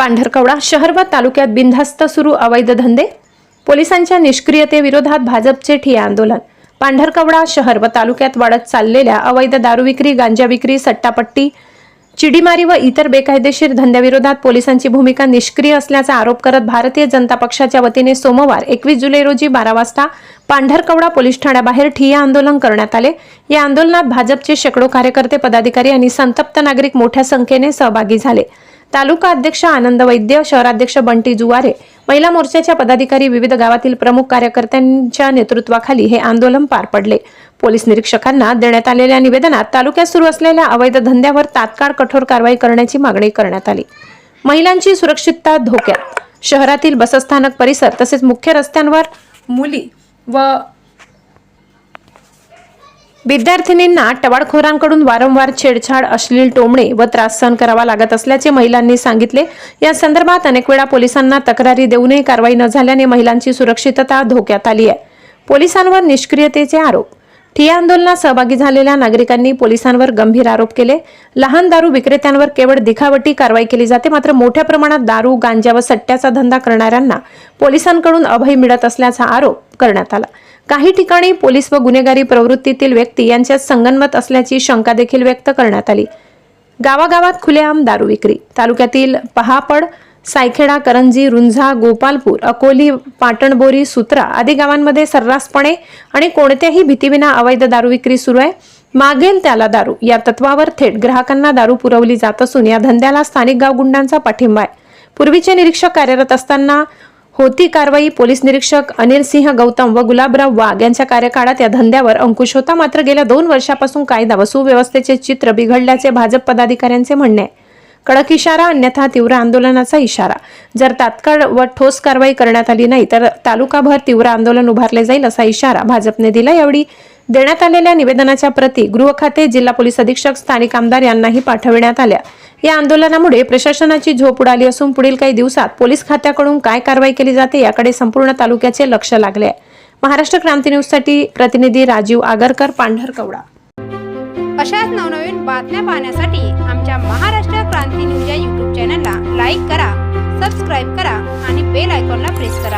पांढरकवडा शहर व तालुक्यात बिनधास्त सुरू अवैध धंदे? पोलिसांच्या निष्क्रियतेविरोधात भाजपचे ठिय्या आंदोलन. पांढरकवडा शहर व तालुक्यात वाढत चाललेल्या अवैध दारू विक्री गांजा विक्री सट्टापट्टी चिडीमारी व इतर बेकायदेशीर धंद्याविरोधात पोलिसांची भूमिका निष्क्रिय असल्याचा आरोप करत भारतीय जनता पक्षाच्या वतीने सोमवार एकवीस जुलै रोजी बारा वाजता पांढरकवडा पोलीस ठाण्याबाहेर ठिय्या आंदोलन करण्यात आले. या आंदोलनात भाजपचे शेकडो कार्यकर्ते पदाधिकारी आणि संतप्त नागरिक मोठ्या संख्येने सहभागी झाले. तालुका अध्यक्ष आनंद वैद्य शहराध्यक्ष बंटी जुवारे महिला मोर्चाच्या पदाधिकारी विविध गावातील प्रमुख कार्यकर्त्यांच्या नेतृत्वाखाली हे आंदोलन पार पडले. पोलीस निरीक्षकांना देण्यात आलेल्या निवेदनात तालुक्यात सुरू असलेल्या अवैध धंद्यावर तात्काळ कठोर कारवाई करण्याची मागणी करण्यात आली. महिलांची सुरक्षितता धोक्यात. शहरातील बसस्थानक परिसर तसेच मुख्य रस्त्यांवर मुली व विद्यार्थिनींना टवाळखोरांकडून वारंवार छेडछाड अश्लील टोमणे व त्रास सहन करावा लागत असल्याचे महिलांनी सांगितले. या संदर्भात अनेक वेळा पोलिसांना तक्रारी देऊनही कारवाई न झाल्याने महिलांची सुरक्षितता धोक्यात आली आहे. पोलिसांवर निष्क्रियतेचे आरोप. ठिया आंदोलनात सहभागी झालेल्या नागरिकांनी पोलिसांवर गंभीर आरोप केले. लहान दारू विक्रेत्यांवर केवळ दिखावटी कारवाई केली जाते मात्र मोठ्या प्रमाणात दारू गांजा व सट्ट्याचा धंदा करणाऱ्यांना पोलिसांकडून अभय मिळत असल्याचा आरोप करण्यात आला. काही ठिकाणी पोलीस व गुन्हेगारी प्रवृत्तीतील व्यक्ती यांच्यात संगनमत असल्याची शंका देखील व्यक्त करण्यात आली. गावागावात खुलेआम दारू विक्री. तालुक्यातील पहापड सायखेडा करंजी रुंझा गोपालपूर अकोली पाटणबोरी सुत्रा आदी गावांमध्ये सर्रासपणे आणि कोणत्याही भीतीविना अवैध दारू विक्री सुरू आहे. मागेल त्याला दारू. या तत्वावर थेट ग्राहकांना दारू पुरवली जात असून या धंद्याला स्थानिक गावगुंडांचा पाठिंबा आहे. पूर्वीचे निरीक्षक कार्यरत असताना होती कारवाई पोलीस निरीक्षक अनिल सिंह गौतम व गुलाबराव वाघ यांच्या कार्यकाळात या धंद्यावर अंकुश होता. मात्र गेल्या दोन वर्षापासून कायदा व सुव्यवस्थेचे चित्र बिघडल्याचे भाजप पदाधिकाऱ्यांचे म्हणणे आहे. कडक इशारा अन्यथा तीव्र आंदोलनाचा इशारा. जर तात्काळ व ठोस कारवाई करण्यात आली नाही तर तालुकाभर तीव्र आंदोलन उभारले जाईल असा इशारा भाजपने दिला. यावेळी देण्यात आलेल्या निवेदनाच्या प्रती गृह खाते जिल्हा पोलीस अधीक्षक स्थानिक आमदार यांनाही पाठविण्यात आल्या. या आंदोलनामुळे प्रशासनाची झोप उडाली असून पुढील काही दिवसात पोलीस खात्याकडून काय कारवाई केली जाते याकडे संपूर्ण तालुक्याचे लक्ष लागले आहे. महाराष्ट्र क्रांती न्यूजसाठी प्रतिनिधी राजीव आगरकर पांढरकवडा अशाच नवनवीन बातम्या पाहण्यासाठी आमच्या महाराष्ट्र क्रांती न्यूज या यूट्यूब चॅनलला लाईक करा सबस्क्राईब करा आणि बेल आयकॉनला प्रेस करा.